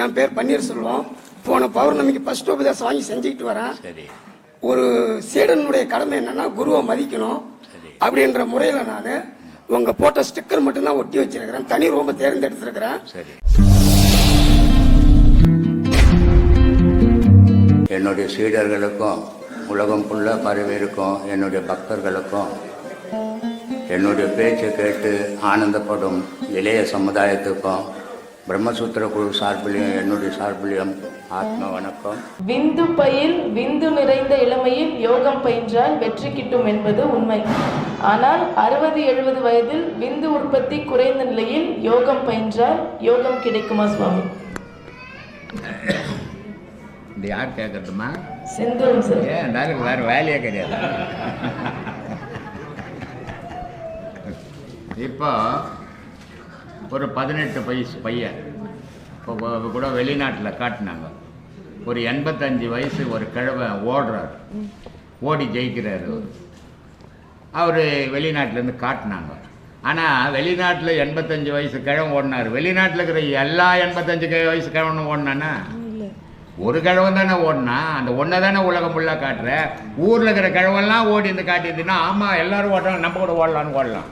என் பேர் பன்னீர்செல்வம் போன பௌர்ணமிக்கு ஃபர்ஸ்ட் உபதேசம் வாங்கி செஞ்சுக்கிட்டு வரேன். சரி. ஒரு சீடனுடைய கடமை என்னன்னா குருவை மதிக்கணும். அப்படின்ற முறையில் நான் உங்க போட்ட ஸ்டிக்கர் மட்டும்தான் ஒட்டி வச்சிருக்கிறேன். தனி ரூமை தேர்ந்தெடுத்திருக்கிறேன். சரி. என்னுடைய சீடர்களுக்கும் உலகம் ஃபுல்லாக பரவி இருக்கும். என்னுடைய பக்தர்களுக்கும் என்னுடைய பேச்சை கேட்டு ஆனந்தப்படும் இளைய சமுதாயத்துக்கும் பிரம்மசூத்திர குழு சார்பிலையும் என்னுடைய சார்பிலையும் ஆத்ம வணக்கம். விந்து பயில் விந்து நிறைந்த இளமையில் யோகம் பயின்றால் வெற்றி கிட்டும் என்பது உண்மை. ஆனால் அறுபது எழுபது வயதில் விந்து உற்பத்தி குறைந்த நிலையில் யோகம் பயின்றால் யோகம் கிடைக்குமா சுவாமி? இந்த யார் கேட்கட்டுமா? செந்தூரம் சார். ஏன் வேறு வேலையே கிடையாது. இப்போ ஒரு பதினெட்டு வயசு பையன். இப்போ கூட வெளிநாட்டில் காட்டினாங்க. ஒரு எண்பத்தஞ்சு வயசு ஒரு கிழவை ஓடுறார். ஓடி ஜெயிக்கிறாரு. அவர் அவர் வெளிநாட்டிலேருந்து காட்டினாங்க. ஆனால் வெளிநாட்டில் எண்பத்தஞ்சு வயசு கிழவன் ஓடினார். வெளிநாட்டில் இருக்கிற எல்லா எண்பத்தஞ்சு வயசு கிழவனும் ஓடினானா? ஒரு கிழவன் தானே ஓடினா? அந்த ஒன்றை தானே உலகம் ஃபுல்லாக காட்டுற? ஊரில் இருக்கிற கிழவெல்லாம் ஓடி இருந்து காட்டியிருந்துன்னா ஆமாம் எல்லாரும் ஓடுறாங்க. நம்ம கூட ஓடலான்னு ஓடலாம்.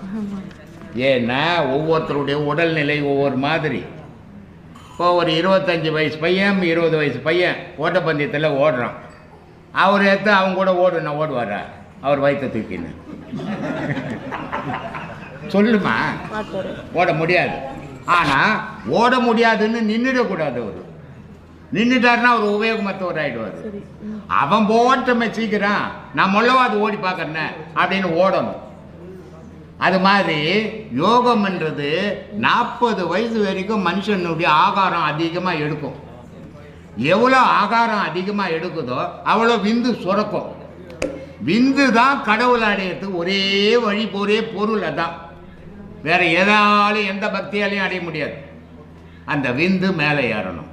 ஏன்னா ஒவ்வொருத்தருடைய உடல்நிலை ஒவ்வொரு மாதிரி. இப்போ ஒரு இருபத்தஞ்சி வயசு பையன் இருபது வயசு பையன் ஓட்டப்பந்தயத்தில் ஓடுறான். அவர் எடுத்து அவங்க கூட ஓடுனா ஓடுவாரா? அவர் வயிற்ற தூக்கின்னு. சொல்லுமா? ஓட முடியாது. ஆனால் ஓட முடியாதுன்னு நின்றுடக்கூடாது அவர். நின்றுட்டாருன்னா அவர் உபயோகமற்றவர் ஆயிடுவார் அவன் போட்டமே சீக்கிரம் நான் மொல்லவாது ஓடி பார்க்கறேனே அப்படின்னு ஓடணும். அது மாதிரி யோகம்ன்றது நாற்பது வயசு வரைக்கும் மனுஷனுடைய ஆகாரம் அதிகமாக எடுக்கும். எவ்வளோ ஆகாரம் அதிகமாக எடுக்குதோ அவ்வளோ விந்து சுரக்கும். விந்து தான் கடவுள் அடையிறதுக்கு ஒரே வழி ஒரே பொருள் அதான். வேறு எதாலையும் எந்த பக்தியாலையும் அடைய முடியாது. அந்த விந்து மேலே ஏறணும்.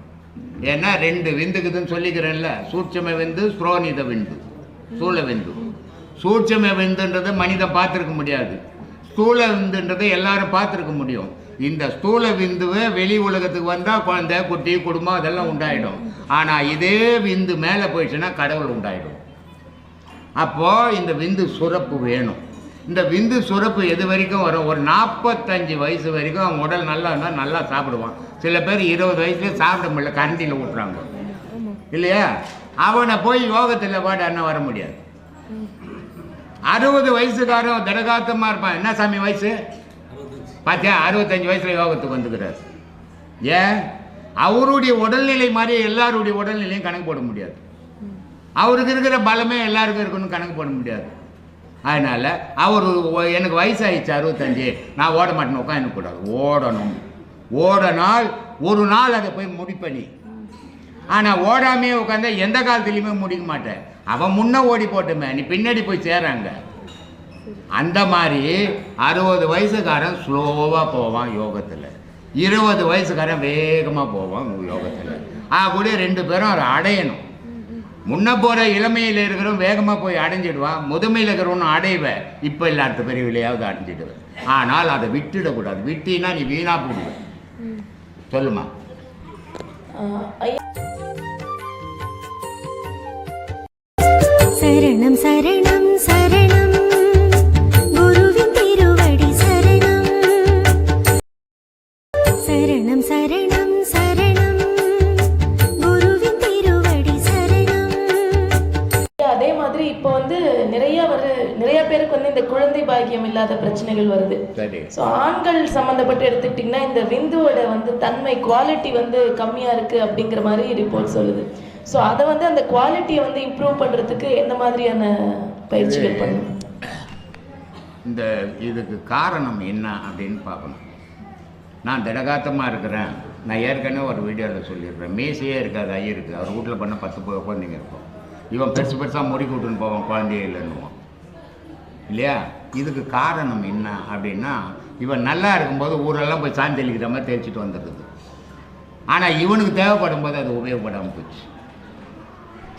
ஏன்னா ரெண்டு விந்துக்குதுன்னு சொல்லிக்கிறேன்ல சூட்சம விந்து ஸ்ரோனித விந்து சூழ விந்து. சூட்சம விந்துன்றது மனிதன் பார்த்துருக்க முடியாது. ஸ்தூல விந்துன்றதை எல்லாரும் பார்த்துருக்க முடியும். இந்த ஸ்தூல விந்துவை வெளி உலகத்துக்கு வந்தால் குழந்தை குட்டி குடும்பம் அதெல்லாம் உண்டாயிடும். ஆனால் இதே விந்து மேலே போயிடுச்சுன்னா கடவுள் உண்டாயிடும். அப்போது இந்த விந்து சுரப்பு வேணும். இந்த விந்து சுரப்பு எது வரைக்கும் வரும்? ஒரு நாற்பத்தஞ்சு வயசு வரைக்கும் அவன் உடல் நல்லா இருந்தால் நல்லா சாப்பிடுவான். சில பேர் இருபது வயசுலேயே சாப்பிட முடியல கரண்டியில் ஊட்டுறாங்க இல்லையா? அவனை போய் யோகத்தில் பாட அண்ணன் வர முடியாது. அறுபது வயசுக்காரன் திடகாத்தமாக இருப்பான். என்ன சாமி வயசு? பார்த்தியா அறுபத்தஞ்சு வயசுல யோகத்துக்கு வந்துக்கிறார். ஏன்? அவருடைய உடல்நிலை மாதிரி எல்லாருடைய உடல்நிலையும் கணக்கு போட முடியாது. அவருக்கு இருக்கிற பலமே எல்லாருக்கும் இருக்குன்னு கணக்கு போட முடியாது. அதனால் அவர் எனக்கு வயசாயிடுச்சு அறுபத்தஞ்சு. நான் ஓட மாட்டேன்னு உட்காந்துக்கூடாது ஓடணும். ஓடனால் ஒரு நாள் அதை போய் முடிப்பனி ஆனால் ஓடாமையே உட்காந்தா எந்த காலத்துலையுமே முடிக்க மாட்டேன். அவன் முன்ன ஓடி போட்டுமே நீ பின்னாடி போய் சேராங்க அந்த மாதிரி அறுபது வயசுக்காரன் ஸ்லோவாக போவான் யோகத்தில். இருபது வயசுக்காரன் வேகமாக போவான் யோகத்தில். ஆ கூட ரெண்டு பேரும் அதை அடையணும். முன்ன போகிற இளமையில் இருக்கிறவன் வேகமாக போய் அடைஞ்சிடுவான். முதுமையில் இருக்கிறவனும் அடைவேன் இப்போ இல்லாத பிரிவிலையாவது அடைஞ்சிடுவேன். ஆனால் அதை விட்டுடக்கூடாது. விட்டினா நீ வீணாக போடுவ சொல்லுமா? சரணம் சரணம் சரணம். குருவின் திருவடி சரணம். சரணம் சரணம் சரணம். குருவின் திருவடி சரணம். அதே மாதிரி இப்போ வந்து நிறைய வரு நிறைய பேருக்கு வந்து இந்த குழந்தை பாக்கியம் இல்லாத பிரச்சனைகள் வருது. ஸோ ஆண்கள் சம்மந்தப்பட்டு எடுத்துக்கிட்டிங்கன்னா இந்த விந்துவோட வந்து தன்மை குவாலிட்டி வந்து கம்மியாக இருக்குது அப்படிங்கிற மாதிரி ரிப்போர்ட் சொல்லுது. ஸோ அதை வந்து அந்த குவாலிட்டியை வந்து இம்ப்ரூவ் பண்ணுறதுக்கு எந்த மாதிரியான பயிற்சிகள் பண்ணணும்? இந்த இதுக்கு காரணம் என்ன அப்படின்னு பார்க்கணும். நான் திடகாத்தமாக இருக்கிறேன். நான் ஏற்கனவே ஒரு வீடியோவில் சொல்லியிருக்கிறேன் மீசையே இருக்காது ஐயருக்கு அவர் வீட்டில் பண்ண பத்து குழந்தைங்க இருக்கும். இவன் பெருசு பெருசாக முடி கூட்டுன்னு போவான் குழந்தையே இல்லைன்னுவான். இல்லையா? இதுக்கு காரணம் என்ன அப்படின்னா இவன் நல்லா இருக்கும்போது ஊரெல்லாம் போய் சாந்தி தெளிக்கிற மாதிரி தெளிச்சிட்டு வந்துடுது ஆனால் இவனுக்கு தேவைப்படும் போது அது உபயோகப்படாமல் போச்சு.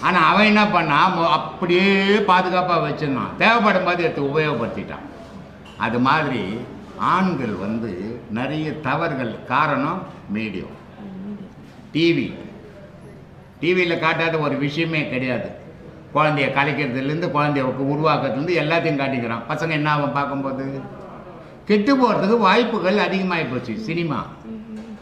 ஆனால் அவன் என்ன பண்ணான் அப்படியே பாதுகாப்பாக வச்சுருந்தான். தேவைப்படும் போது எடுத்து உபயோகப்படுத்திட்டான். அது மாதிரி ஆண்கள் வந்து நிறைய தவறுகள் காரணம் மீடியம் டிவி டிவியில் காட்டாத ஒரு விஷயமே கிடையாது. குழந்தைய கலைக்கிறதுலேருந்து குழந்தைய உருவாக்குறதுலேருந்து எல்லாத்தையும் காட்டிக்கிறான். பசங்க என்ன ஆகும் பார்க்கும்போது? கெட்டு போகிறதுக்கு வாய்ப்புகள் அதிகமாகி போச்சு. சினிமா.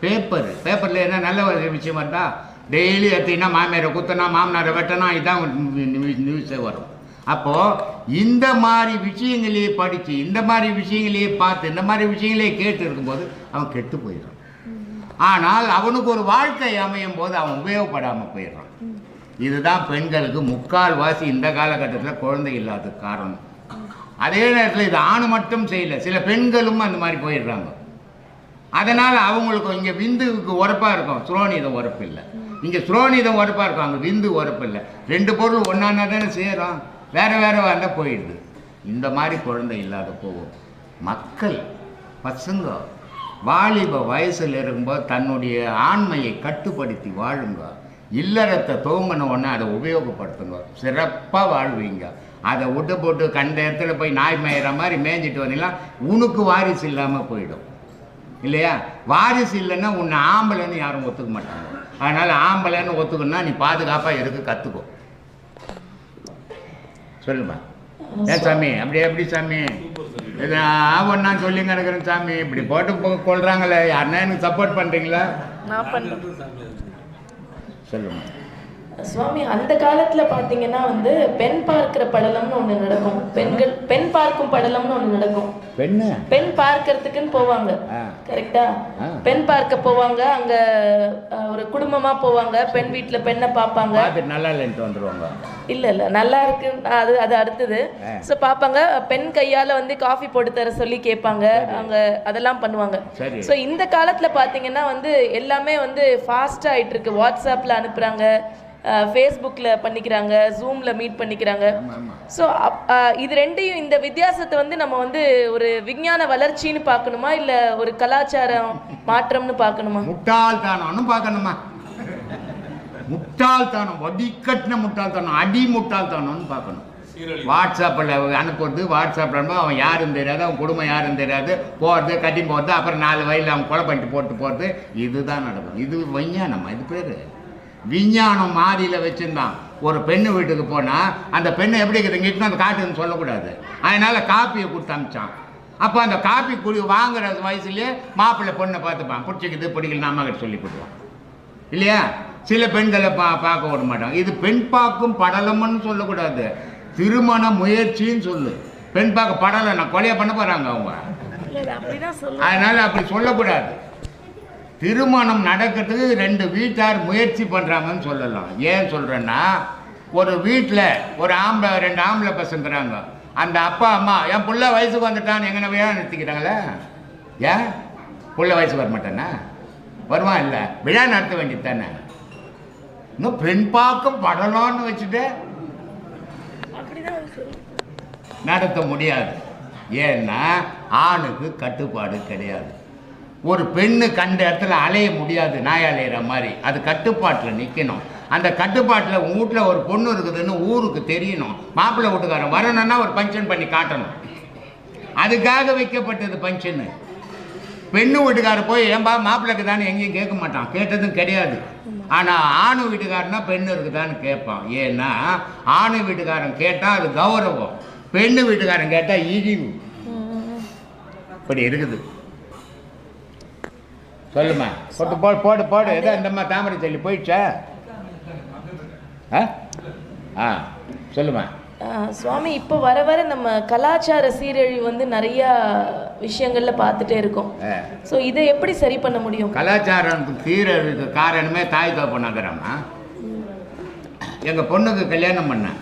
பேப்பர். பேப்பரில் என்ன நல்ல ஒரு விஷயம் இருந்தால் டெய்லி எடுத்தீங்கன்னா மாமியாரை குத்தனா மாமனாரை வெட்டனா இதான் நியூஸே வரும். அப்போது இந்த மாதிரி விஷயங்களையே படித்து இந்த மாதிரி விஷயங்களையே பார்த்து இந்த மாதிரி விஷயங்களையே கேட்டு இருக்கும்போது அவன் கெட்டு போயிடுறான். ஆனால் அவனுக்கு ஒரு வாழ்க்கை அமையும் போது அவன் உபயோகப்படாமல் போயிடுறான். இதுதான் பெண்களுக்கு முக்கால்வாசி இந்த காலகட்டத்தில் குழந்தை இல்லாத காரணம். அதே நேரத்தில் இது ஆணு மட்டும் செய்யல சில பெண்களும் அந்த மாதிரி போயிடுறாங்க. அதனால் அவங்களுக்கு இங்கே விந்துக்கு உரப்பாக இருக்கும் சுரோனிதம் உரப்பு இல்லை. இங்கே சுரோனிதம் உரப்பாக இருக்கும். அங்கே விந்து உரப்பு இல்லை. ரெண்டு பொருள் ஒன்றானா தானே சேரும். வேறு வேறு வந்தால் போயிடுது. இந்த மாதிரி குழந்தை இல்லாத போகும். மக்கள் பசங்க வாலிப வயசில் இருக்கும்போது தன்னுடைய ஆண்மையை கட்டுப்படுத்தி வாழுங்க. இல்லறத்தை துவங்கின உடனே அதை உபயோகப்படுத்துங்க. சிறப்பாக வாழ்வீங்க. அதை விட்டு போட்டு கண்ட இடத்துல போய் நாய் மேயிற மாதிரி மேய்ஞ்சிட்டு வந்தீங்கன்னா உனக்கு வாரிசு இல்லாமல் போயிடும். இல்லையா? வாரிசு இல்லைன்னா உன்னை ஆம்பளைன்னு யாரும் ஒத்துக்க மாட்டாங்க. அதனால் ஆம்பளைன்னு ஒத்துக்கணும்னா நீ பாதுகாப்பாக இருக்க கற்றுக்கோ சொல்லுமா. ஏன் சாமி? அப்படி எப்படி சாமி? இது ஒன்றா சொல்லி கிடக்குறேன் சாமி. இப்படி போட்டு கொள்றாங்களே யாருன்னா எனக்கு சப்போர்ட் பண்ணுறீங்களா சொல்லுமா. சுவாமி அந்த காலத்துல பாத்தீங்கன்னா வந்து பெண் பார்க்கிற படலம்னு ஒண்ணு நடக்கும். பெண்கள் பெண் பார்க்கும் படலம்னு ஒண்ணு நடக்கும். பெண் பார்க்கறதுக்குன்னு போவாங்க. கரெக்டா. பெண் பார்க்க போவாங்க அங்க ஒரு குடும்பமா போவாங்க. பெண் வீட்டுல பெண்ணை பார்ப்பாங்க நல்லா இல்லைன்ட்டு வந்துடுவாங்க இல்ல இல்ல. நல்லா இருக்கு. அது அது அடுத்தது. ஆ. ஸோ பார்ப்பாங்க பெண் கையால வந்து காஃபி போட்டு தர சொல்லி கேட்பாங்க அங்க அதெல்லாம் பண்ணுவாங்க. ஸோ இந்த காலத்துல பாத்தீங்கன்னா வந்து எல்லாமே வந்து ஃபாஸ்டா ஆயிட்டு இருக்கு. வாட்ஸ்அப்ல அனுப்புறாங்க. ஃபேஸ்புக்கில் பண்ணிக்கிறாங்க ஜூம்ல மீட் பண்ணிக்கிறாங்க. ஸோ இது ரெண்டையும் இந்த வித்தியாசத்தை வந்து நம்ம வந்து ஒரு விஞ்ஞான வளர்ச்சின்னு பார்க்கணுமா? இல்ல ஒரு கலாச்சாரம் மாற்றம்னு பார்க்கணுமா? முட்டாள்தானம்னு பார்க்கணுமா? முட்டாள்தனம். வடிகட்டின முட்டாள்தனம். அடி முட்டாள்தனம்னு பார்க்கணும். வாட்ஸ்அப்பில் அனுப்புறது வாட்ஸ்அப்பில் அனுப்ப அவன் யாரும் தெரியாது அவன் குடும்பம் யாரும் தெரியாது. போகிறது கட்டி போகிறது அப்புறம் நாலு வயலில் அவன் கொலை பண்ணிட்டு போட்டு போகிறது இதுதான் நடக்கும். இது விஞ்ஞானமா? இது பேர்? விஞ்ஞானம் மாதியில் வச்சுருந்தான். ஒரு பெண்ணு வீட்டுக்கு போனால் அந்த பெண்ணை எப்படி இருக்குது? இங்கிட்டு அந்த காட்டுன்னு சொல்லக்கூடாது. அதனால் காப்பியை கொடுத்து அமிச்சான். அப்போ அந்த காப்பி குடி வாங்குற வயசுலேயே மாப்பிள்ளை பொண்ணை பார்த்துப்பான். பிடிச்சிக்குது பிடிக்கல அம்மா கிட்ட சொல்லி கொடுத்துருவான் இல்லையா? சில பெண்களை பா பார்க்க விட மாட்டாங்க இது பெண் பார்க்கும் படலம்னு சொல்லக்கூடாது. திருமண முயற்சின்னு சொல்லு. பெண் பார்க்க படலை நான் கொலையை பண்ண போகிறாங்க அவங்க. அதனால் அப்படி சொல்லக்கூடாது. திருமணம் நடக்கிறதுக்கு ரெண்டு வீட்டார் முயற்சி பண்ணுறாங்கன்னு சொல்லலாம். ஏன் சொல்கிறேன்னா ஒரு வீட்டில் ஒரு ஆம்பளை ரெண்டு ஆம்பளை பசங்கிறாங்க. அந்த அப்பா அம்மா என் பிள்ளை வயசுக்கு வந்துட்டான் எங்கே விழா நிறுத்திக்கிறாங்களே? ஏன்? பிள்ளை வயசுக்கு வர மாட்டானா வருவான் இல்லை? விழா நடத்த வேண்டியது தானே இன்னும் பெண் பார்க்கும் படலான்னு வச்சுட்டு நடத்த முடியாது. ஏன்னா ஆணுக்கு கட்டுப்பாடு கிடையாது. ஒரு பெண்ணு கண்ட இடத்துல அலைய முடியாது நாய் அலையிற மாதிரி. அது கட்டுப்பாட்டில் நிற்கணும் அந்த கட்டுப்பாட்டில் உங்கள் வீட்டில் ஒரு பொண்ணு இருக்குதுன்னு ஊருக்கு தெரியணும். மாப்பிள்ளை வீட்டுக்காரன் வரணும்னா ஒரு ஃபங்க்ஷன் பண்ணி காட்டணும். அதுக்காக வைக்கப்பட்டது ஃபங்க்ஷனு பெண்ணு வீட்டுக்காரர் போய் ஏன்பா மாப்பிள்ளைக்கு தானே எங்கேயும் கேட்க மாட்டான். கேட்டதும் கிடையாது. ஆனால் ஆணு வீட்டுக்காரனா பெண்ணு இருக்குதான்னு கேட்பான். ஏன்னா ஆணு வீட்டுக்காரன் கேட்டால் அது கௌரவம். பெண்ணு வீட்டுக்காரன் கேட்டால் இழிவு. இப்படி இருக்குது. சொல்லுமா. போட்டு போடு போடு போடு. ஏதோ இந்தம்மா தாமரை சொல்லி போயிடுச்சா? ஆ? ஆ சொல்லுமா. சுவாமி இப்போ வர வர நம்ம கலாச்சார சீரழிவு வந்து நிறைய விஷயங்கள்ல பார்த்துட்டே இருக்கோம். ஸோ இதை எப்படி சரி பண்ண முடியும்? கலாச்சாரம் தீரதுக்கு காரணமே தாய் தோப்பு நகரம்மா எங்கள் பொண்ணுக்கு கல்யாணம் பண்ணேன்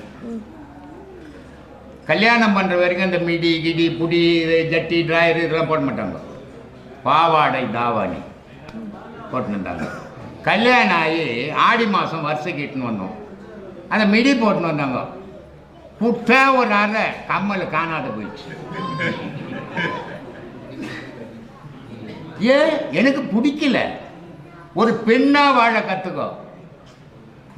கல்யாணம் பண்ணுற வரைக்கும் இந்த மிடி கிடி புடி இது ஜட்டி டிராயர் இதெல்லாம் போட மாட்டாங்க. பாவாடை தாவாணி. போட்டுருந்தாங்க கல்யாணம் ஆகி ஆடி மாதம் வருஷம் இட்டுன்னு வந்தோம். அந்த மிடி போட்டுன்னு வந்தாங்க. புட்டே ஒரு அரை கம்மல் காணாத போயிடுச்சு. ஏன் எனக்கு பிடிக்கல. ஒரு பெண்ணாக வாழ கற்றுக்கோ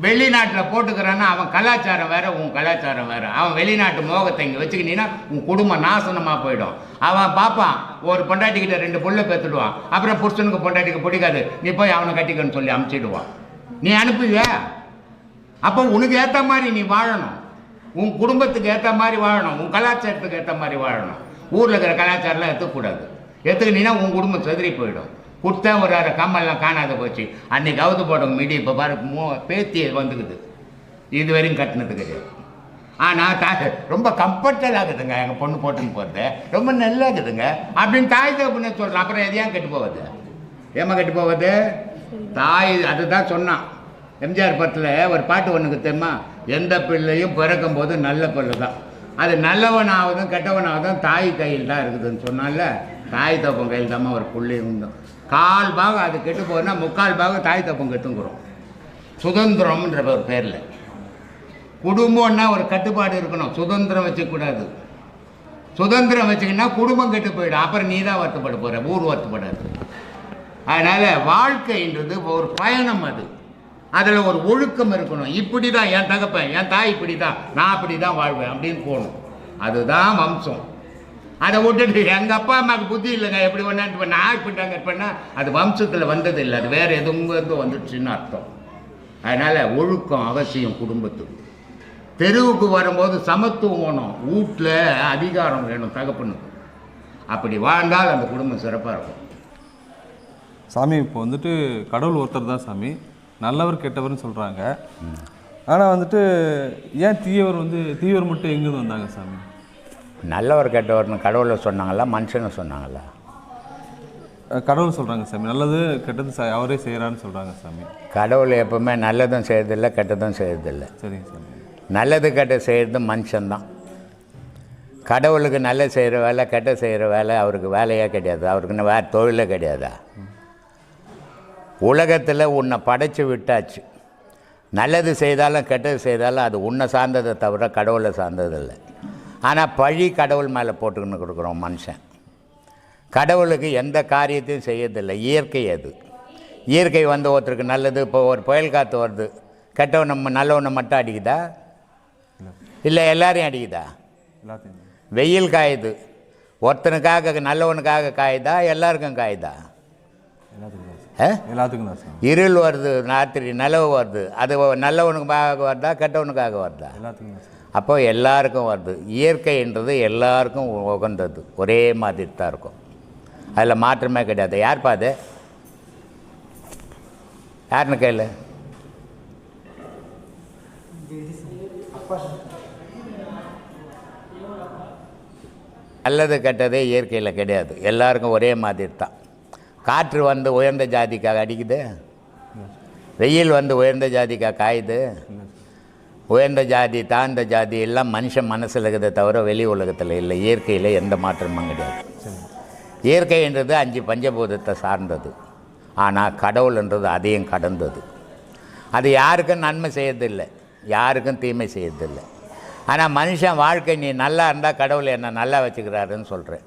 வெளிநாட்டில் போட்டுக்கிறான்னா அவன் கலாச்சாரம் வேறு உன் கலாச்சாரம் வேறு. அவன் வெளிநாட்டு மோகத்தை இங்கே வச்சுக்கினீங்கன்னா உன் குடும்பம் நாசனமாக போயிடும். அவன் பார்ப்பான் ஒரு பொண்டாட்டிக்கிட்ட ரெண்டு புள்ள பெற்றுடுவான் அப்புறம் புருஷனுக்கு பொண்டாட்டிக்கு பிடிக்காது. நீ போய் அவனை கட்டிக்கன்னு சொல்லி அமுச்சிடுவான். நீ அனுப்புவிய? அப்போ உனக்கு ஏற்ற மாதிரி நீ வாழணும். உன் குடும்பத்துக்கு ஏற்ற மாதிரி வாழணும். உன் கலாச்சாரத்துக்கு ஏற்ற மாதிரி வாழணும். ஊரில் இருக்கிற கலாச்சாரம்லாம் எடுத்துக்கூடாது எடுத்துக்கினீங்கன்னா உன் குடும்பம் செதறி போயிடும். கொடுத்தா ஒரு அரை கம்மல்லாம் காணாத போச்சு. அன்னைக்கு அவுத்து போடுங்க மீடியா இப்போ பாரு மூ பேத்தி வந்துக்குது. இது வரையும் கட்டினது கிடையாது ஆனால் தாய் ரொம்ப கம்ஃபர்டபுள் ஆகுதுங்க. எங்கள் பொண்ணு போட்டுன்னு போகிறது ரொம்ப நல்லா இருக்குதுங்க அப்படின்னு தாய் தகப்பனே சொல்கிறேன் அப்புறம் எதையும் கெட்டு போகுது? ஏமா கெட்டு போகுது? தாய் அதுதான் சொன்னான். எம்ஜிஆர் படத்தில் ஒரு பாட்டு ஒன்றுக்கு தெரியுமா? எந்த பிள்ளையும் பிறக்கும் போது நல்ல பிள்ளை தான் அது நல்லவனாவதும் கெட்டவனாவதும் தாய் கையில் தான் இருக்குதுன்னு சொன்னால தாய் தப்பம் கையில் தான் ஒரு புள்ளி இருந்தோம். கால் பாகம் அது கெட்டு போகுதுன்னா முக்கால் பாகம் தாய் தப்பம் கெட்டுங்கிறோம். சுதந்திரம்ன்ற ஒரு பேரில். குடும்பம்னா ஒரு கட்டுப்பாடு இருக்கணும். சுதந்திரம் வச்சுக்கூடாது. சுதந்திரம் வச்சுக்கினா குடும்பம் கெட்டு போயிடும். அப்புறம் நீ தான் வருத்தப்பட போகிற ஊர் வருத்தப்படாது. அதனால் வாழ்க்கைன்றது ஒரு பயணம் அது. அதில் ஒரு ஒழுக்கம் இருக்கணும். இப்படி தான் என் தகப்பேன் என் தாய் இப்படி தான் நான் அப்படி தான் வாழ்வேன் அப்படின்னு போகணும். அதுதான் வம்சம். அதை விட்டுட்டு எங்கள் அப்பா அம்மாவுக்கு புத்தி இல்லைங்க. எப்படி ஒன்றாட்டு நான் இப்படி தாங்க பண்ணால் அது வம்சத்தில் வந்தது இல்லை. அது வேறு எதுவும் வந்துடுச்சுன்னு அர்த்தம். அதனால் ஒழுக்கம் அவசியம் குடும்பத்துக்கு. தெருவுக்கு வரும்போது சமத்துவம் வேணும். வீட்டில் அதிகாரம் வேணும் தகப்பனுக்கு. அப்படி வாழ்ந்தால் அந்த குடும்பம் சிறப்பாக இருக்கும். சாமி இப்போ வந்துட்டு கடவுள் ஒருத்தர் தான் சாமி. நல்லவர் கெட்டவர்னு சொல்கிறாங்க ஆனால் வந்துட்டு ஏன் தீயவர் வந்து தீயவர் மட்டும் எங்கேருந்து வந்தாங்க சாமி? நல்லவர் கெட்டவர்னு கடவுளை சொன்னாங்களா மனுஷனை சொன்னாங்களா? கடவுள் சொல்கிறாங்க சாமி. நல்லது கெட்டது அவரே செய்கிறான்னு சொல்கிறாங்க சாமி. கடவுள் எப்பவுமே நல்லதும் செய்யறதில்ல கெட்டதும் செய்யறதில்ல. சரிங்க சாமி. நல்லது கெட்ட செய்கிறது மனுஷன்தான். கடவுளுக்கு நல்லது செய்கிற வேலை கெட்ட செய்கிற வேலை அவருக்கு வேலையே கிடையாது. அவருக்கு வேறு தொழிலே கிடையாதா? உலகத்தில் உன்னை படைச்சு விட்டாச்சு. நல்லது செய்தாலும் கெட்டது செய்தாலும் அது உன்னை சார்ந்ததை தவிர கடவுளை சார்ந்தது இல்லை ஆனால் பழி கடவுள் மேலே போட்டுக்கின்னு கொடுக்குறோம் மனுஷன். கடவுளுக்கு எந்த காரியத்தையும் செய்யறதில்லை. இயற்கை அது. இயற்கை வந்து ஒருத்தருக்கு நல்லது இப்போ ஒரு புயல் காற்று வருது. கெட்டவன் நம்ம நல்லவனை மட்டும் அடிக்குதா? இல்லை எல்லாரையும் அடிக்குதா? வெயில் காயுது. ஒருத்தனுக்காக நல்லவனுக்காக காயுதா? எல்லாருக்கும் காயுதா? எல்லாத்துக்கும் இருள் வருது ராத்திரி நிலவு வருது. அது நல்லவனுக்காக வருதா கெட்டவனுக்காக வருதா? எல்லாத்துக்கும் அப்போ எல்லாருக்கும் வருது. இயற்கைன்றது எல்லாருக்கும் உகந்தது. ஒரே மாதிரி தான் இருக்கும். அதில் மாற்றமே கிடையாது. யார்ப்பா அது? யாருன்னு கேளு. நல்லது கெட்டதே இயற்கையில் கிடையாது. எல்லாருக்கும் ஒரே மாதிரி தான். காற்று வந்து உயர்ந்த ஜாதிக்காக அடிக்குது? வெயில் வந்து உயர்ந்த ஜாதிக்காக காயுது? உயர்ந்த ஜாதி தாழ்ந்த ஜாதி எல்லாம் மனுஷன் மனசில் இருக்கிறத தவிர வெளி உலகத்தில் இல்லை. இயற்கையில் எந்த மாற்றமும் கிடையாது. இயற்கைன்றது அஞ்சு பஞ்சபூதத்தை சார்ந்தது. ஆனால் கடவுள்ன்றது அதையும் கடந்தது. அது யாருக்கும் நன்மை செய்யறதில்லை. யாருக்கும் தீமை செய்யறதில்லை. ஆனால் மனுஷன் வாழ்க்கை நீ நல்லா இருந்தால் கடவுள் என்னை நல்லா வச்சுக்கிறாருன்னு சொல்கிறேன்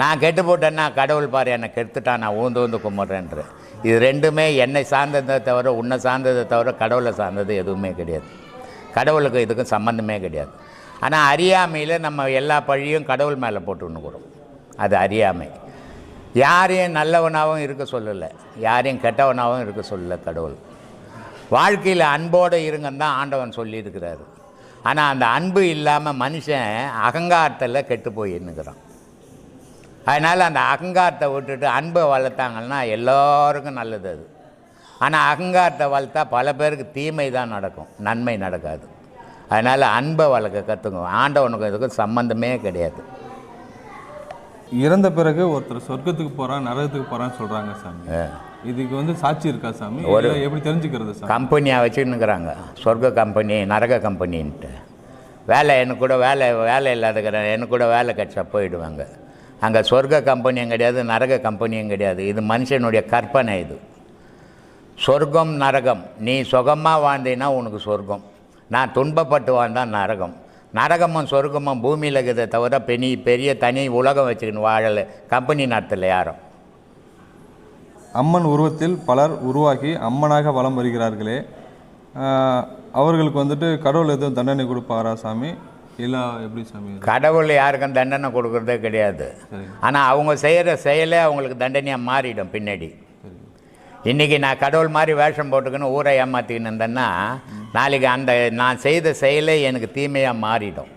நான் கெட்டு போட்டேன்னா கடவுள் பாரு என்னை கெடுத்துட்டான் நான் ஊந்து ஊந்து கும்பிட்றேன்றேன். இது ரெண்டுமே என்னை சார்ந்ததை தவிர உன்னை சார்ந்ததை தவிர கடவுளை சார்ந்தது எதுவுமே கிடையாது. கடவுளுக்கு இதுக்கும் சம்மந்தமே கிடையாது. ஆனால் அறியாமையில் நம்ம எல்லா பழியும் கடவுள் மேலே போட்டுன்னுக்குறோம். அது அறியாமை. யாரையும் நல்லவனாகவும் இருக்க சொல்லலை. யாரையும் கெட்டவனாகவும் இருக்க சொல்லலை கடவுள். வாழ்க்கையில் அன்போடு இருங்கன்னு தான் ஆண்டவன் சொல்லியிருக்கிறாரு. ஆனால் அந்த அன்பு இல்லாமல் மனுஷன் அகங்காரத்தில் கெட்டு போய் எண்ணுகிறான் அதனால் அந்த அகங்காரத்தை விட்டுட்டு அன்பை வளர்த்தாங்கன்னா எல்லாருக்கும் நல்லது அது. ஆனால் அகங்காரத்தை வளர்த்தா பல பேருக்கு தீமை தான் நடக்கும். நன்மை நடக்காது. அதனால் அன்பை வளர்க்க கற்றுங்க ஆண்டவனுக்கும் இதுக்கும் சம்மந்தமே கிடையாது. இறந்த பிறகு ஒருத்தர் சொர்க்கத்துக்கு போகிறான் நரகத்துக்கு போகிறான்னு சொல்கிறாங்க சாமி. இதுக்கு வந்து சாட்சி இருக்கா சாமி? ஒரு- எப்படி தெரிஞ்சுக்கிறது சாமி? கம்பெனியாக வச்சுன்னுக்குறாங்க. சொர்க்க கம்பெனி நரக கம்பெனின்ட்டு. வேலை எனக்கு கூட வேலை வேலை இல்லாதக்கிறேன் எனக்கு கூட வேலை கிடச்சா போயிடுவாங்க. அங்கே சொர்க்க கம்பெனியும் கிடையாது நரக கம்பெனியும் கிடையாது. இது மனுஷனுடைய கற்பனை இது. சொர்க்கம் நரகம். நீ சுகமாக வாழ்ந்தீன்னா உனக்கு சொர்க்கம். நான் துன்பப்பட்டு வாழ்ந்தா நரகம். நரகமும் சொர்க்கமும் பூமியில் இருக்கிறத தவிர பெரிய பெரிய தனி உலகம் வச்சுக்கின்னு வாழலை. கம்பெனி நடத்தலை யாரும். அம்மன் உருவத்தில் பலர் உருவாகி அம்மனாக வலம் வருகிறார்களே. அவர்களுக்கு வந்துட்டு கடவுள் எதுவும் தண்டனை கொடுப்பாரா சாமி? இல்லை எப்படி சாமி? கடவுள் யாருக்கும் தண்டனை கொடுக்கறதே கிடையாது. ஆனால் அவங்க செய்கிற செயலே அவங்களுக்கு தண்டனையாக மாறிடும் பின்னாடி. இன்றைக்கி நான் கடவுள் மாதிரி வேஷம் போட்டுக்கின்னு ஊரை ஏமாற்றிக்கின்னு இருந்தேன்னா நாளைக்கு அந்த நான் செய்த செயலே எனக்கு தீமையாக மாறிடும்.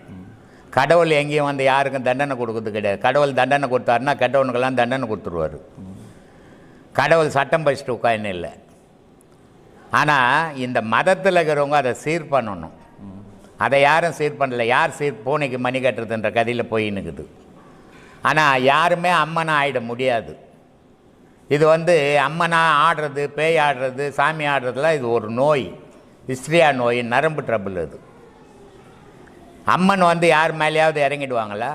கடவுள் எங்கேயும் வந்து யாருக்கும் தண்டனை கொடுக்கறது கிடையாது. கடவுள் தண்டனை கொடுத்தாருன்னா கெட்டவனுக்கெல்லாம் தண்டனை கொடுத்துருவார். கடவுள் சட்டம் பசிட்டு உட்காந்து இல்லை. ஆனால் இந்த மதத்தில் இருக்கிறவங்க அதை சீர் பண்ணணும். அதை யாரும் சீர் பண்ணல. யார் சீர் பூனைக்கு மணி கட்டுறதுன்ற கதையில் போயின்னுக்குது. ஆனால் யாருமே அம்மனாக ஆகிட முடியாது. இது வந்து அம்மனா ஆடுறது பேய் ஆடுறது சாமி ஆடுறதுலாம் இது ஒரு நோய். ஹிஸ்ட்ரியா நோய் நரம்பு ட்ரபிள் அது. அம்மன் வந்து யார் மேலேயாவது இறங்கிடுவாங்களா?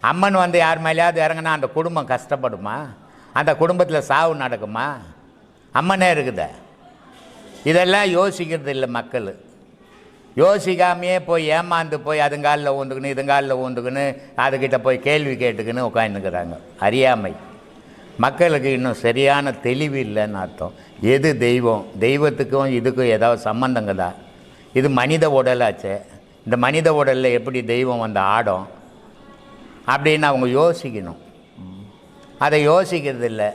அம்மன் வந்து யார் மேலேயாவது இறங்கினா அந்த குடும்பம் கஷ்டப்படுமா? அந்த குடும்பத்தில் சாவு நடக்குமா? அம்மனே இருக்குதே. இதெல்லாம் யோசிக்கிறது இல்லை மக்கள். யோசிக்காமையே போய் ஏமாந்து போய் அதுங்காலில் ஊந்துக்குன்னு இதுங்காலில் ஊந்துக்குன்னு அதுக்கிட்ட போய் கேள்வி கேட்டுக்கின்னு உட்காந்துக்கிறாங்க அறியாமை. மக்களுக்கு இன்னும் சரியான தெளிவு இல்லைன்னு அர்த்தம். எது தெய்வம்? தெய்வத்துக்கும் இதுக்கும் ஏதாவது சம்மந்தங்கதா இது மனித உடலாச்சே. இந்த மனித உடலில் எப்படி தெய்வம் வந்து ஆடும்? அப்படின்னு அவங்க யோசிக்கணும். அதை யோசிக்கிறது இல்லை.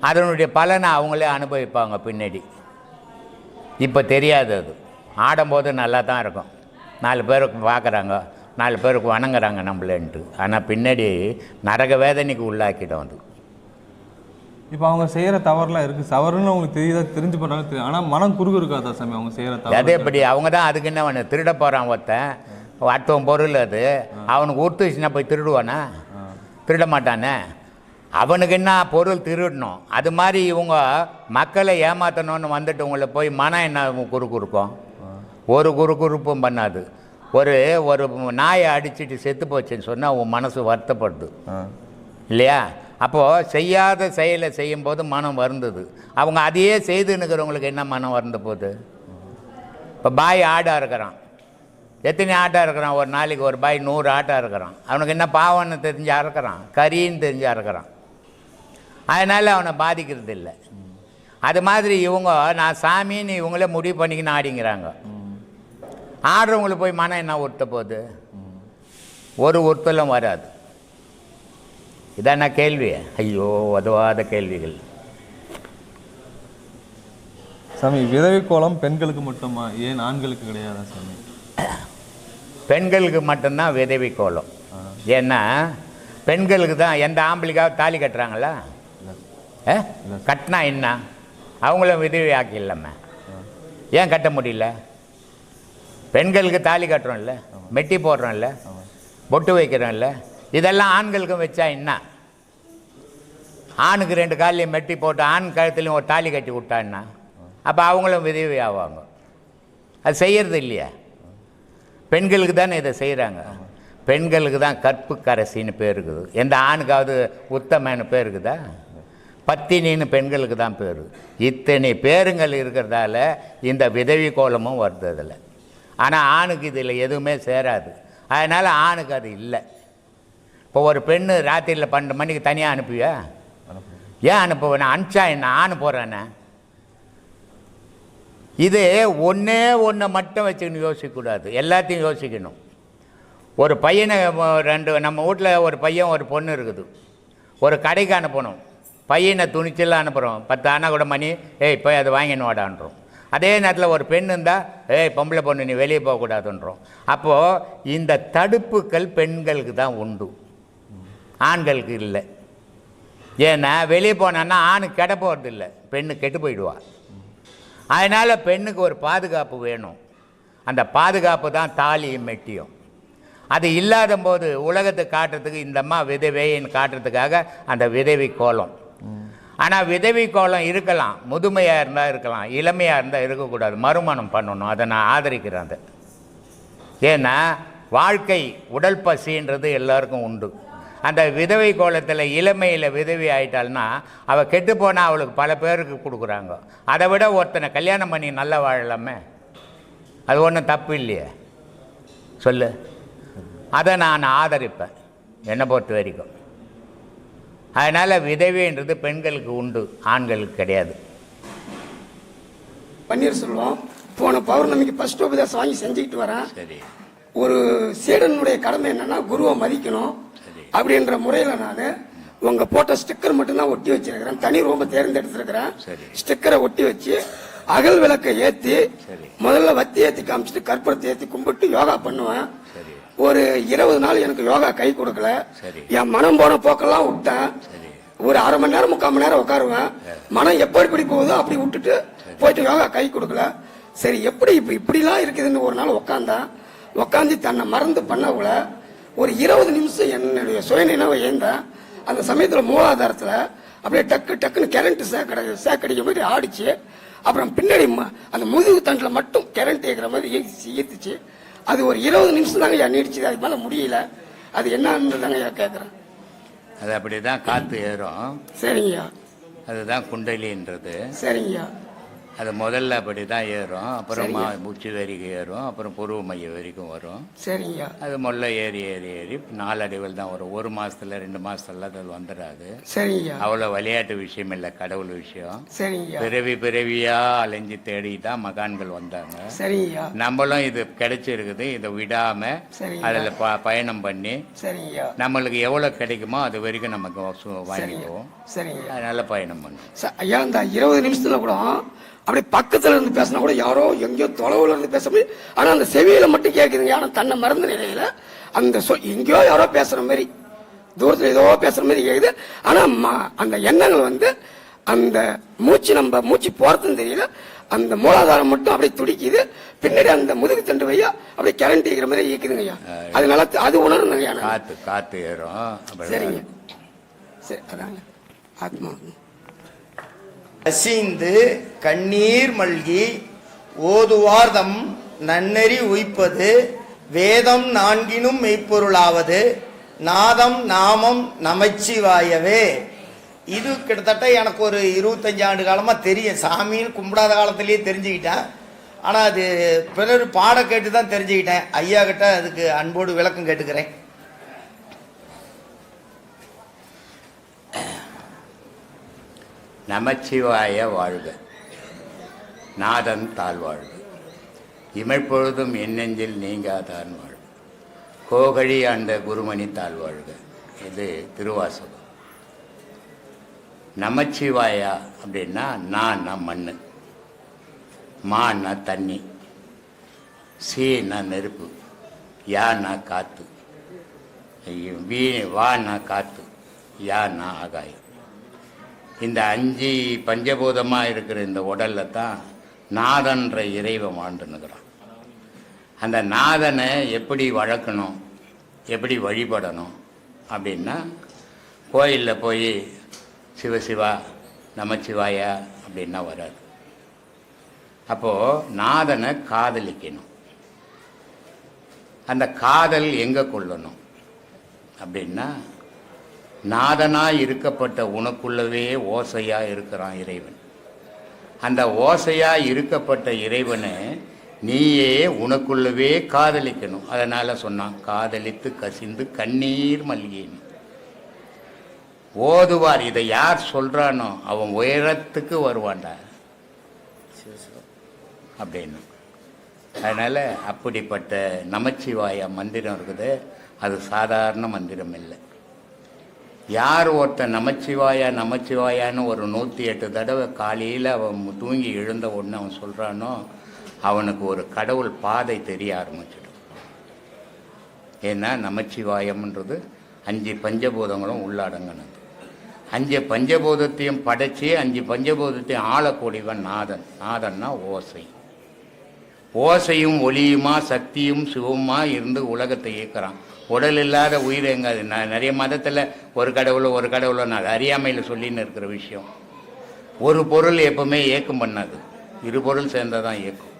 அதனுடைய பலனை அவங்களே அனுபவிப்பாங்க பின்னாடி. இப்போ தெரியாது அது. ஆடும்போது நல்லா தான் இருக்கும். நாலு பேருக்கு பார்க்குறாங்க. நாலு பேருக்கு வணங்குறாங்க நம்மளேன்ட்டு. ஆனால் பின்னாடி நரக வேதனைக்கு உள்ளாக்கிடும் அது. இப்போ அவங்க செய்கிற தவறுலாம் இருக்குது. தவறுன்னு அவங்களுக்கு தெரியுதா? தெரிஞ்சு பண்ணுறாங்க தெரியும் ஆனால் மனம் குறுகு இருக்காதா சாமி அவங்க செய்கிற அது தவறு எப்படி? அவங்க தான் அதுக்கு என்ன பண்ணு? திருட போகிறான் ஒருத்தன். அடுத்தவன் பொருள் அது. அவனுக்கு உறுத்துச்சுன்னா போய் திருடுவானா? திருட மாட்டானே? அவனுக்கு என்ன பொருள் திருடணும்? அது மாதிரி இவங்க மக்களை ஏமாற்றணும்னு வந்துட்டு உங்களை போய் மனம் என்ன குறுக்கு இருக்கும் ஒரு குறுகுறுப்பும் பண்ணாது. ஒரு ஒரு நாயை அடிச்சிட்டு செத்து போச்சுன்னு சொன்னால் உன் மனசு வருத்தப்படுது. இல்லையா? அப்போது செய்யாத செயலை செய்யும்போது மனம் வருந்தது. அவங்க அதையே செய்துன்னுக்கிறவங்களுக்கு என்ன மனம் வருந்த போகுது? இப்போ பாய் ஆடாக இருக்கிறான். எத்தனை ஆட்டாக இருக்கிறான்? ஒரு நாளைக்கு ஒரு பாய் நூறு ஆட்டாக இருக்கிறான். அவனுக்கு என்ன பாவம்னு தெரிஞ்சு அறுக்கிறான் கறின்னு தெரிஞ்சு அறுக்கிறான் அதனால் அவனை பாதிக்கிறது இல்லை. அது மாதிரி இவங்க நான் சாமின்னு இவங்களே முடிவு பண்ணிக்கின்னு ஆடிங்கிறாங்க. ஆடுறவங்களுக்கு போய் மனம் என்ன உறுத்த போகுது? ஒரு உறுத்தலும் வராது. இதான கேள்வி? ஐயோ உதவாத கேள்விகள். சாமி விதவை கோலம் பெண்களுக்கு மட்டுமா? ஏன் ஆண்களுக்கு கிடையாதா சாமி? பெண்களுக்கு மட்டும்தான் விதவி கோலம். ஏன்னா பெண்களுக்கு தான் எந்த ஆம்பளைக்காவது தாலி கட்டுறாங்களா? கட்டினா என்ன? அவங்களும் விதவி ஆக்கிடலாமே. ஏன் கட்ட முடியல? பெண்களுக்கு தாலி கட்டுறோம்ல. மெட்டி போடுறோம்ல. பொட்டு வைக்கிறோம்ல. இதெல்லாம் ஆண்களுக்கும் வச்சா என்ன? ஆணுக்கு ரெண்டு காலையும் மெட்டி போட்டு ஆண் கழுத்துலையும் ஒரு தாலி கட்டி விட்டான்னா அப்போ அவங்களும் விதவி ஆவாங்க. அது செய்யறது இல்லையா? பெண்களுக்கு தானே இதை செய்கிறாங்க பெண்களுக்கு தான் கற்பு கரசின்னு பேர் இருக்குது. எந்த ஆணுக்காவது உத்தமன்னு பேர் இருக்குதா? பத்தினின்னு பெண்களுக்கு தான் பேர் இத்தனை பேருங்கள் இருக்கிறதால இந்த விதவி கோலமும் வருது அதில். ஆனால் ஆணுக்கு இதில் எதுவுமே சேராது. அதனால் ஆணுக்கு அது இல்லை. இப்போ ஒரு பெண்ணு ராத்திரியில் பன்னெண்டு மணிக்கு தனியாக அனுப்புவியா? ஏன் அனுப்புவேன் அனுப்பிச்சா என்ன? ஆணு போகிறேன்னு இது ஒன்றே ஒன்றை மட்டும் வச்சுக்கணும் யோசிக்கக்கூடாது எல்லாத்தையும் யோசிக்கணும். ஒரு பையனை ரெண்டு நம்ம வீட்டில் ஒரு பையன் ஒரு பொண்ணு இருக்குது. ஒரு கடைக்கு அனுப்பணும். பையனை துணிச்சலாம் அனுப்புகிறோம் பத்து அண்ணா கூட மணி ஏய் போய் அதை வாங்கின்னு வாடான்றோம். அதே நேரத்தில் ஒரு பெண் இருந்தால் ஏய் பொம்பளை பொண்ணு நீ வெளியே போகக்கூடாதுன்றோம். அப்போது இந்த தடுப்புகள் பெண்களுக்கு தான் உண்டு. ஆண்களுக்கு இல்லை. ஏன்னா வெளியே போனான்னா ஆணுக்கு கெட போகிறது இல்லை பெண்ணு கெட்டு போயிடுவா. அதனால் பெண்ணுக்கு ஒரு பாதுகாப்பு வேணும். அந்த பாதுகாப்பு தான் தாலியும் மெட்டியும். அது இல்லாத போது உலகத்தை காட்டுறதுக்கு இந்த அம்மா விதவைன்னு காட்டுறதுக்காக அந்த விதவி கோலம். ஆனால் விதவி கோலம் இருக்கலாம். முதுமையாக இருந்தால் இருக்கலாம். இளமையாக இருந்தால் இருக்கக்கூடாது. மறுமணம் பண்ணணும். அதை நான் ஆதரிக்கிறேன் அதை. ஏன்னா வாழ்க்கை உடல் பசின்றது எல்லாருக்கும் உண்டு. அந்த விதவை கோலத்தில் இளமையில் விதவி ஆயிட்டாள்னா அவள் கெட்டு போனால் அவளுக்கு பல பேருக்கு கொடுக்குறாங்க. அதை விட ஒருத்தனை கல்யாணம் பண்ணி நல்லா வாழலாமே? அது ஒன்றும் தப்பு இல்லையே. சொல்லு. அதை நான் ஆதரிப்பேன் என்னை பொறுத்த வரைக்கும். அதனால் விதவைன்றது பெண்களுக்கு உண்டு ஆண்களுக்கு கிடையாது. பன்னீர்செல்வம் போன பௌர்ணமிக்கு ஃபர்ஸ்ட் உபதேசம் வாங்கி செஞ்சுக்கிட்டு வரேன். சரி. ஒரு சீடனுடைய கடமை என்னன்னா குருவை மதிக்கணும். அப்படின்ற முறையில நான் உங்க போட்ட ஸ்டிக்கர் மட்டும்தான் ஒட்டி வச்சிருக்கிறேன். தனி ரூம தேர்ந்தெடுத்திருக்கிறேன். ஸ்டிக்கரை ஒட்டி வச்சு அகல் விளக்கை ஏத்தி. முதல்ல வத்தி ஏத்தி காமிச்சிட்டு கற்பூரத்தை ஏத்தி கும்பிட்டு யோகா பண்ணுவேன். ஒரு இருபது நாள் எனக்கு யோகா கை கொடுக்கல. என் மனம் போன போக்கெல்லாம் விட்டேன். ஒரு அரை மணி நேரம் முக்கால் மணி நேரம் உட்காருவேன். மனம் எப்படி இப்படி போகுதோ அப்படி விட்டுட்டு போயிட்டு யோகா கை கொடுக்கல. சரி எப்படி இப்ப இப்படிலாம் இருக்குதுன்னு ஒரு நாள் உட்காந்தேன் உட்காந்து தன்னை மறந்து பண்ணக்குள்ள ஒரு இருபது நிமிஷம் என்னுடைய சுயநினைவை ஏந்தேன் அந்த சமயத்துல மூலாதாரத்துல அப்படியே டக்கு டக்குன்னு கரண்ட் சேக்கடை சேக்கடிக்க மாதிரி ஆடிச்சு அப்புறம் பின்னாடி அந்த முதுகு தண்டில் மட்டும் கரண்ட் ஏற்கிற மாதிரி ஈர்த்துச்சு ஈர்த்துச்சு. அது ஒரு இருபது நிமிஷம் தாங்க ஐயா நீடிச்சுது அதுக்கு மேல முடியல. அது என்னன்னு தாங்க ஐயா கேட்குறேன் அது அப்படிதான் காத்து ஏறும். சரிங்கய்யா. அதுதான் குண்டலின்றது. சரிங்கய்யா. அது முதல்ல அப்படிதான் ஏறும். அப்புறம் சரிங்க. உச்சி வரைக்கும் ஏறும். அப்புறம் புருவ மைய வரைக்கும் வரும். சரிங்கய்யா அது முதல்ல ஏறி ஏறி ஏறி நாளடைவில் தான் வரும். ஒரு மாசத்துல ரெண்டு மாசத்துல அது வந்துடாது சரிங்கய்யா அவ்வளோ விளையாட்டு விஷயம் இல்லை கடவுள் விஷயம். சரிங்கய்யா பிறவி பிறவியா அலைஞ்சு தேடி தான் மகான்கள் வந்தாங்க. சரிங்கய்யா நம்மளும் இது கிடைச்சிருக்குது இதை விடாம சரிங்க. அதில் ப பயணம் பண்ணி சரிங்கய்யா நம்மளுக்கு எவ்வளோ கிடைக்குமோ அது வரைக்கும் நமக்கு சரிங்க. வாங்கிக்குவோம். சரிங்கய்யா அதனால பயணம் பண்ணுவோம். ஐயா இந்த இருபது நிமிஷத்துல கூட அப்படியே பக்கத்துல இருந்து பேசினா கூட யாரோ எங்கேயோ தொலைவுல இருந்து பேச முடியும். ஆனா அந்த செவியில மட்டும் கேக்குதுங்க. ஆனா தன்னை மறந்த நிலையில அந்த சொ- எங்கேயோ யாரோ பேசுற மாதிரி தூரத்துல ஏதோ பேசுற மாதிரி கேக்குது. ஆனா அந்த எண்ணங்கள் வந்து அந்த மூச்சு நம்ம மூச்சு போறதுன்னு தெரியல. அந்த மூலாதாரம் மட்டும் அப்படியே துடிக்குது. பின்னாடி அந்த முதுகு தண்டு வையா அப்படியே கரண்ட் ஈக்கிற மாதிரி ஈக்குதுங்க ஐயா. அது உணரணுங்க ஐயா. நான். காத்து காத்து ஏறும். சரிங்க. சரி அதாங்க. ஆத்மா. அசிந்து கண்ணீர் மல்கி ஓதுவார்தம் நன்னெறி உய்ப்பது வேதம் நான்கினும் மெய்ப்பொருளாவது நாதம் நாமம் நமச்சிவாயவே. இது கிட்டத்தட்ட எனக்கு ஒரு இருபத்தஞ்சு ஆண்டு காலமாக தெரியும். சாமின்னு கும்பிடாத காலத்திலேயே தெரிஞ்சுக்கிட்டேன். ஆனால் அது பிறர் பாட கேட்டு தான் தெரிஞ்சுக்கிட்டேன். ஐயா கிட்ட அதுக்கு அன்போடு விளக்கம் கேட்டுக்கிறேன். நமச்சிவாய வாழ்க. நாதன் தாழ்வாழ்க இமைப்பொழுதும் எண்ணெஞ்சில் நீங்காதான் வாழ்க. கோகழி ஆண்ட குருமணி தாழ்வாழ்க இது திருவாசகம். நமச்சிவாயா அப்படின்னா நான் மண்ணு. மான்னா தண்ணி. சீனா நெருப்பு. யானா காற்று வீ வானா காற்று யானா ஆகாயம். இந்த அஞ்சு பஞ்சபூதமாக இருக்கிற இந்த உடல்ல தான் நாதன்ற இறைவன் வாழ்ந்துன்னுக்குறான். அந்த நாதனை எப்படி வளர்க்கணும் எப்படி வழிபடணும் அப்படின்னா கோயிலில் போய் சிவசிவா நமச்சிவாயா அப்படின்னா வராது. அப்போது நாதனை காதலிக்கணும். அந்த காதல் எங்கே கொள்ளணும் அப்படின்னா நாதனாக இருக்கப்பட்ட உனக்குள்ளவே ஓசையாக இருக்கிறான் இறைவன். அந்த ஓசையாக இருக்கப்பட்ட இறைவனை நீயே உனக்குள்ளவே காதலிக்கணும். அதனால் சொன்னான் காதலித்து கசிந்து கண்ணீர் மல்கின்னு ஓதுவார் இதை யார் சொல்கிறானோ அவன் உயரத்துக்கு வருவான்டா. அப்படின்னு. அதனால் அப்படிப்பட்ட நமச்சிவாய மந்திரம் இருக்குது. அது சாதாரண மந்திரம் இல்லை. யார் ஒருத்தன் நமச்சிவாயா நமச்சிவாயான்னு ஒரு நூற்றி எட்டு தடவை காலையில் அவன் தூங்கி எழுந்த உடனே அவன் சொல்கிறானோ அவனுக்கு ஒரு கடவுள் பாதை தெரிய ஆரம்பிச்சிடும். ஏன்னா நமச்சிவாயம்ன்றது அஞ்சு பஞ்சபூதங்களும் உள்ளடங்கினது. அஞ்சு பஞ்சபூதத்தையும் படைச்சி அஞ்சு பஞ்சபூதத்தையும் ஆளக்கூடியவன் நாதன். நாதன்னா ஓசை. ஓசையும் ஒளியுமா சக்தியும் சிவமா இருந்து உலகத்தை இயக்கிறான். உடல் இல்லாத உயிர் எங்க? அது? நான் நிறைய மதத்தில் ஒரு கடவுளோ ஒரு கடவுளோ நான் அறியாமையில் சொல்லின்னு இருக்கிற விஷயம். ஒரு பொருள் எப்பவுமே ஏக்கம் பண்ணாது. இரு பொருள் சேர்ந்தால் தான் இயக்கும்.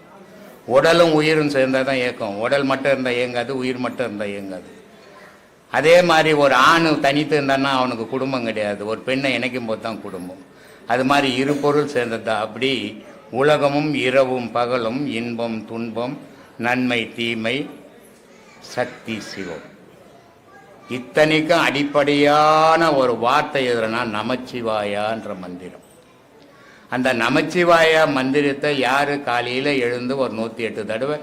உடலும் உயிரும் சேர்ந்தால் தான் இயக்கம். உடல் மட்டும் இருந்தால் இயங்காது உயிர் மட்டும் இருந்தால் இயங்காது. அதே மாதிரி ஒரு ஆண் தனித்து இருந்தான்னா அவனுக்கு குடும்பம் கிடையாது. ஒரு பெண்ணை இணைக்கும் போது தான் குடும்பம். அது மாதிரி இரு பொருள் சேர்ந்ததா? அப்படி உலகமும் இரவும் பகலும் இன்பம் துன்பம் நன்மை தீமை சக்தி சிவம். இத்தனைக்கும் அடிப்படையான ஒரு வார்த்தை எதுனா நமச்சிவாயான்ற மந்திரம். அந்த நமச்சிவாயா மந்திரத்தை யார் காலையில் எழுந்து ஒரு நூற்றி எட்டு தடவை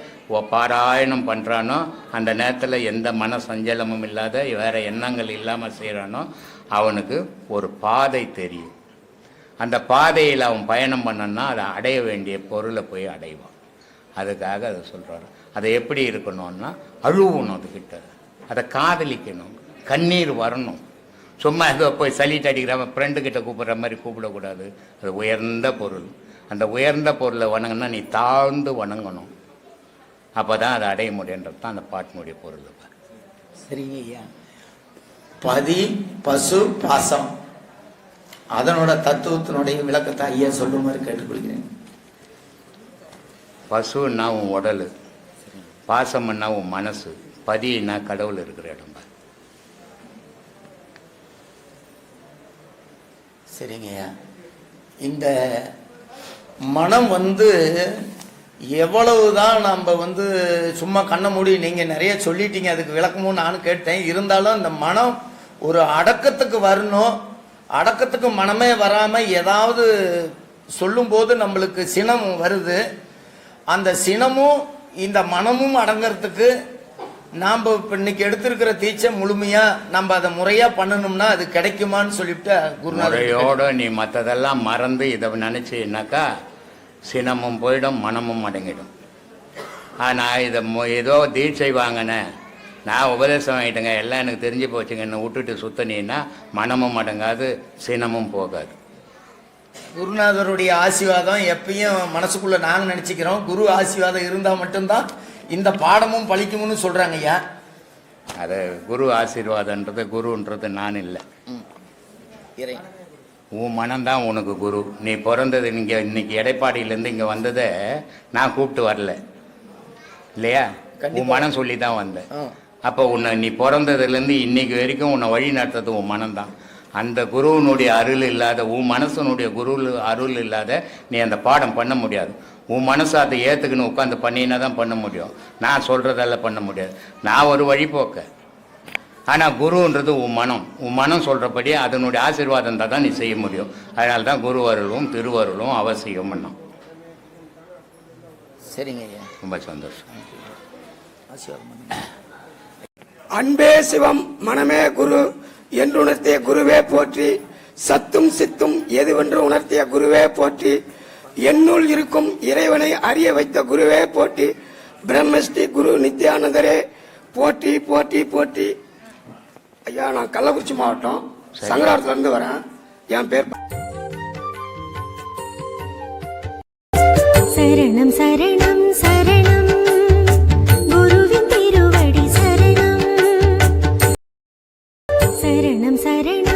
பாராயணம் பண்ணுறானோ அந்த நேரத்தில் எந்த மன சஞ்சலமும் இல்லாத வேறு எண்ணங்கள் இல்லாமல் செய்கிறானோ அவனுக்கு ஒரு பாதை தெரியும். அந்த பாதையில் அவன் பயணம் பண்ணனா அதை அடைய வேண்டிய பொருளை போய் அடைவான். அதுக்காக அதை சொல்கிறாரு அதை எப்படி இருக்கணும்னா அழுவணும் அதுக்கிட்ட அதை காதலிக்கணும். கண்ணீர் வரணும். சும்மா ஏதோ போய் அடிக்கிறவன் ஃப்ரெண்டு கிட்ட கூப்பிடுற மாதிரி கூப்பிடக்கூடாது. அது உயர்ந்த பொருள். அந்த உயர்ந்த பொருளை வணங்கினா நீ தாழ்ந்து வணங்கணும். அப்போ தான் அதை அடைய முடியுன்றது தான் அந்த பாட்டினுடைய பொருள் சரிங்க ஐயா பதி பசு பாசம். அதனோட தத்துவத்தினுடைய விளக்கத்தை ஐயா சொல்லுமாறு கேட்டுக்கொள்கிறேன். பசுன்னா உன் உடல். பாசம்னா உன் மனசு. பதினா கடவுள் இருக்கிற இடம் பாரு. சரிங்கய்யா இந்த மனம் வந்து எவ்வளவுதான் நம்ம வந்து சும்மா கண்ண மூடி நீங்கள் நிறைய சொல்லிட்டீங்க அதுக்கு விளக்கமும் நானும் கேட்டேன். இருந்தாலும் இந்த மனம் ஒரு அடக்கத்துக்கு வரணும். அடக்கத்துக்கு மனமே வராமல் ஏதாவது சொல்லும்போது நம்மளுக்கு சினம் வருது. அந்த சினமும் இந்த மனமும் அடங்கிறதுக்கு நாம் இப்போ இன்னைக்கு எடுத்திருக்கிற தீட்சை முழுமையா நம்ம அதை முறையா பண்ணணும்னா அது கிடைக்குமான்னு சொல்லிவிட்டு குருநாதர் முறையோட நீ மற்றதெல்லாம் மறந்து இதை நினச்சின்னாக்கா சினமும் போயிடும் மனமும் அடங்கிடும். நான் இதை ஏதோ தீட்சை வாங்கினேன். நான் உபதேசம் ஆகிட்டேங்க எல்லாம் எனக்கு தெரிஞ்சு போச்சுங்க. என்னை விட்டுட்டு சுத்தனீன்னா மனமும் அடங்காது சினமும் போகாது. குருநாதருடைய ஆசீர்வாதம் எப்பயும் மனசுக்குள்ள நாங்க நினைச்சுக்கிறோம். குரு ஆசீர்வாதம் இருந்தா மட்டும்தான் இந்த பாடமும் பழிக்கும்னு சொல்றாங்க ஐயா. அது குரு ஆசீர்வாதன்றது குருன்றது நான் இல்லை. உன் மனம்தான் உனக்கு குரு. நீ பிறந்தது இங்கே இன்னைக்கு எடைப்பாடியிலேருந்து இங்கே வந்ததை நான் கூப்பிட்டு வரல. இல்லையா? உன் மனம் சொல்லி தான் வந்தேன். அப்போ உன்னை நீ பிறந்ததுலேருந்து இன்னைக்கு வரைக்கும் உன்னை வழி நடத்துறது உன் மனம்தான் அந்த குருவினுடைய அருள் இல்லாத உன் மனசனுடைய குரு அருள் இல்லாத நீ அந்த பாடம் பண்ண முடியாது. உன் மனசு அதை ஏற்றுக்குன்னு உட்காந்து பண்ணினா தான் பண்ண முடியும். நான் சொல்கிறதெல்லாம் பண்ண முடியாது. நான் ஒரு வழிபோக்க ஆனால் குருன்றது உன் மனம். உன் மனம் சொல்கிறபடி அதனுடைய ஆசீர்வாதம் இருந்தால் தான் நீ செய்ய முடியும். அதனால தான் குரு அருளும் திருவருளும் அவசியம் பண்ணோம். சரிங்க ஐயா. ரொம்ப சந்தோஷம். அன்பே சிவம் மனமே குரு என்று உணர்த்திய குருவே போற்றி சத்தும் சித்தும் எதுவென்று உணர்த்திய குருவே போற்றி என்னுள் இருக்கும் இறைவனை அறிய வைத்த குருவே போட்டி பிரம்மஸ்ரீ குரு நித்யானந்தரே போட்டி போட்டி போட்டி ஐயா நான் கள்ளக்குறிச்சி மாவட்டம் சங்கராத்திலிருந்து வரேன். என் பேர் சரணம் சரணம் சரணம். குருவின் திருவடி சரணம். சரணம் சரணம்.